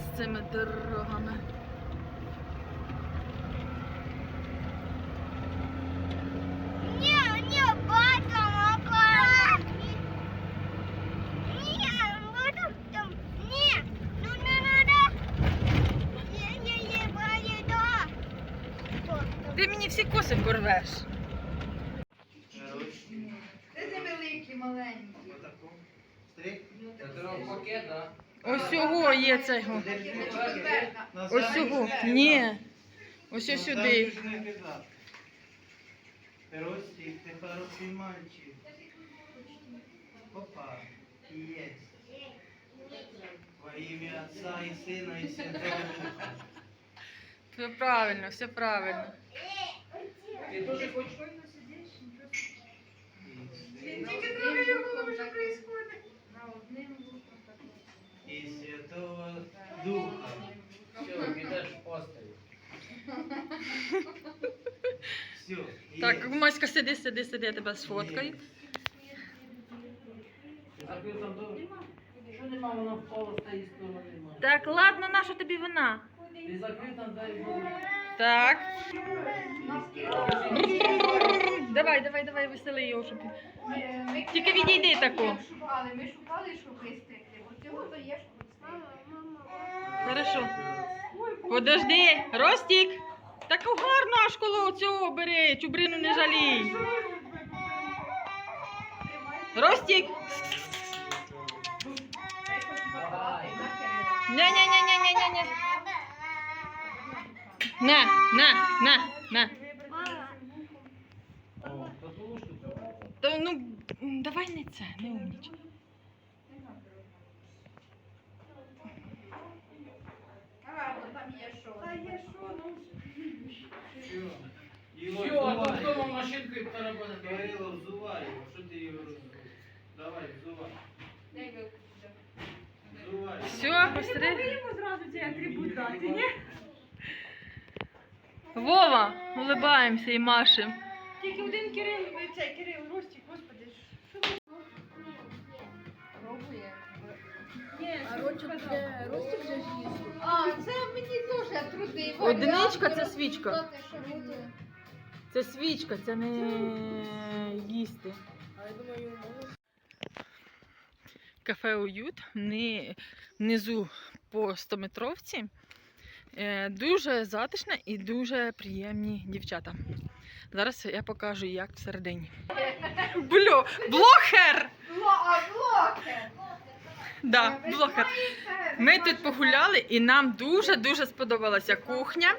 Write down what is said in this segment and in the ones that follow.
з цими дорогами. Ні, ні, батько, макар. Ні, буду там. Ні, ну не надо. Є, є, є, поїду. Ти Ось цього є цього. Ось цього. Ні. Ось сюди. Ростик, ты хороший мальчик. Опа, есть. Во имя Отца и Сына и Святого Духа. Все правильно, все правильно. Ти тоже хочеш? Тільки трохи його вже происходить. На одним Святого Духа. Все. Так, Маська, сиди, сиди, сиди, я тебе сфоткаю. Що нема, вона впала з тієї сторони. Так, ладно, наша тобі вина. Ти закрита, дай Бог. Так. Давай, давай, давай, весели його, щоб. Тільки відійди таку. Ми шукали, ми шукали, щоб вистекли. Ось цього то є, щоб вистекли. Подожди, Ростік. Таку гарну аж коло цього бери, чубрину не жалій. Ростік. Ня-ня-ня-ня-ня-ня. На, на, на, на. То, ну, давай не це, не умніч. А, вон там є що. Та є що, ну. Його Все, а взувай. то вдома машинкою тарабанити. Кирило, взувай його. Що ти його? Давай, взувай. Дай вилку. Взувай. Все, посмотри. йому зразу цей атрибут дати, ні? Вова, улыбаємося і машем. Тільки один Кирил, цей Кирил, Ростик, господи, що ти? Пробує. Ні, а Ростик вже, Ростик вже їсть. А, це мені теж труди. Одиничка це свічка. Це свічка, це не їсти. Кафе Уют внизу по 100-метровці. Е, Дуже затишне і дуже приємні дівчата. Зараз я покажу, як всередині. Блю, блохер! А, блоки! Да, блохер. Ми тут погуляли і нам дуже-дуже сподобалася кухня.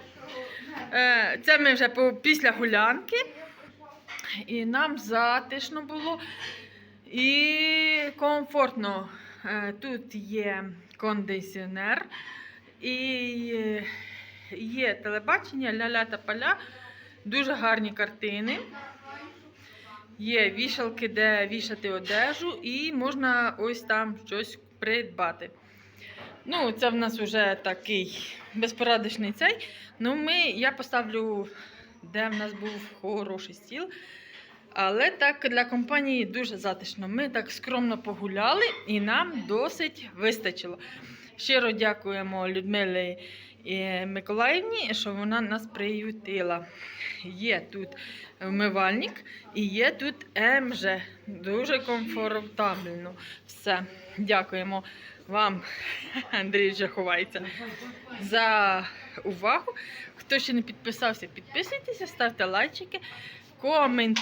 Е, Це ми вже після гулянки. І нам затишно було і комфортно. Е, Тут є кондиціонер, і є телебачення, ля-ля та поля, дуже гарні картини. Є вішалки, де вішати одежу, і можна ось там щось придбати. Ну, це в нас вже такий безпорадочний цей. Ну, ми, я поставлю, де в нас був хороший стіл. Але так для компанії дуже затишно. Ми так скромно погуляли і нам досить вистачило. Щиро дякуємо Людмилі Миколаївні, що вона нас приютила. Є тут вмивальник і є тут МЖ. Дуже комфортабельно. Все. Дякуємо вам, Андрій вже за увагу. Хто ще не підписався, підписуйтеся, ставте лайчики, коментуйте.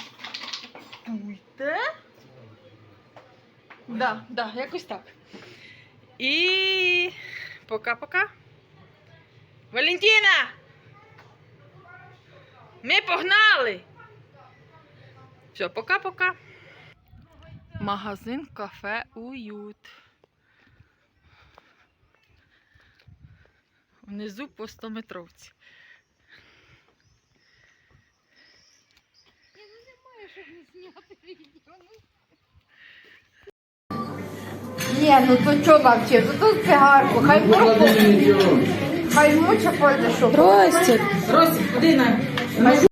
Да, да, якось так. І пока-пока. Валентина! Ми погнали! Все, пока-пока. Магазин кафе Уют. Внизу по 100 метровці. Ні, ну то вообще? То тут цигарку, хай пропустить. Хай что пойде, що. Ростик! Ростик, куди?